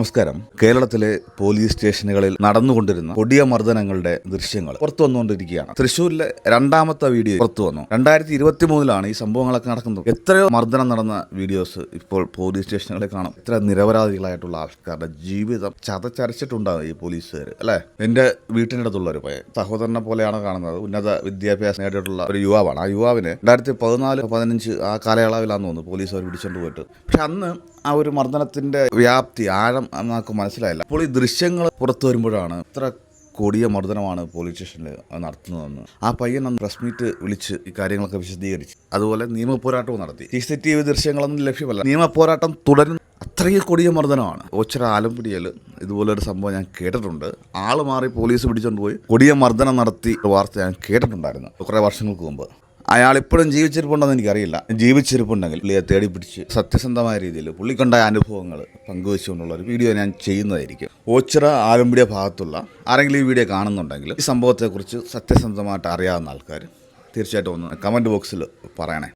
നമസ്കാരം. കേരളത്തിലെ പോലീസ് സ്റ്റേഷനുകളിൽ നടന്നുകൊണ്ടിരുന്ന കൊടിയ മർദ്ദനങ്ങളുടെ ദൃശ്യങ്ങൾ പുറത്തു വന്നുകൊണ്ടിരിക്കുകയാണ്. തൃശ്ശൂരിലെ രണ്ടാമത്തെ വീഡിയോ പുറത്തു വന്നു. രണ്ടായിരത്തി ഇരുപത്തി മൂന്നിലാണ് ഈ സംഭവങ്ങളൊക്കെ നടക്കുന്നത്. എത്രയോ മർദ്ദനം നടന്ന വീഡിയോസ് ഇപ്പോൾ പോലീസ് സ്റ്റേഷനുകളിൽ കാണാം. എത്ര നിരപരാധികളായിട്ടുള്ള ആൾക്കാരുടെ ജീവിതം ചതച്ചരച്ചിട്ടുണ്ടാകും ഈ പോലീസുകാർ അല്ലേ? എന്റെ വീട്ടിനടുത്തുള്ള ഒരു പയ്യൻ സഹോദരനെ പോലെയാണ് കാണുന്നത്. ഉന്നത വിദ്യാഭ്യാസം നേടിയിട്ടുള്ള ഒരു യുവാവാണ്. ആ യുവാവിന് രണ്ടായിരത്തി പതിനാല് പതിനഞ്ച് ആ കാലയളവിലാന്ന് തോന്നുന്നു പോലീസ് അവർ പിടിച്ചോണ്ട് പോയിട്ട്. പക്ഷെ അന്ന് ആ ഒരു മർദ്ദനത്തിന്റെ വ്യാപ്തി ആഴം നമുക്ക് മനസ്സിലായില്ല. അപ്പോൾ ഈ ദൃശ്യങ്ങൾ പുറത്തു വരുമ്പോഴാണ് ഇത്ര കൊടിയ മർദ്ദനമാണ് പോലീസ് സ്റ്റേഷനിൽ നടത്തുന്നതെന്ന്. ആ പയ്യൻ അന്ന് പ്രസ് മീറ്റ് വിളിച്ച് ഈ കാര്യങ്ങളൊക്കെ വിശദീകരിച്ചു. അതുപോലെ നിയമ പോരാട്ടവും നടത്തി. സി സി ടി വി ദൃശ്യങ്ങളൊന്നും ലഭ്യമല്ല. നിയമപോരാട്ടം പോരാട്ടം തുടരുന്നു അത്രയും കൊടിയ മർദ്ദനമാണ്. ഓച്ചിറ ആലമ്പുടിയിൽ ഇതുപോലൊരു സംഭവം ഞാൻ കേട്ടിട്ടുണ്ട്. ആൾ മാറി പോലീസ് പിടിച്ചുകൊണ്ട് പോയി കൊടിയ മർദ്ദനം നടത്തി വാർത്ത ഞാൻ കേട്ടിട്ടുണ്ടായിരുന്നു. കുറേ വർഷങ്ങൾക്ക് മുമ്പ്. അയാൾ ഇപ്പോഴും ജീവിച്ചിരിപ്പുണ്ടെന്ന് എനിക്കറിയില്ല. ജീവിച്ചിരിപ്പുണ്ടെങ്കിൽ പുള്ളിയെ തേടി പിടിച്ച് സത്യസന്ധമായ രീതിയിൽ പുള്ളിക്കുണ്ടായ അനുഭവങ്ങൾ പങ്കുവെച്ചുകൊണ്ടുള്ള ഒരു വീഡിയോ ഞാൻ ചെയ്യുന്നതായിരിക്കും. ഓച്ചിറ ആലമ്പുഴ ഭാഗത്തുള്ള ആരെങ്കിലും ഈ വീഡിയോ കാണുന്നുണ്ടെങ്കിൽ ഈ സംഭവത്തെക്കുറിച്ച് സത്യസന്ധമായിട്ട് അറിയാവുന്ന ആൾക്കാർ തീർച്ചയായിട്ടും ഒന്ന് കമന്റ് ബോക്സിൽ പറയണേ.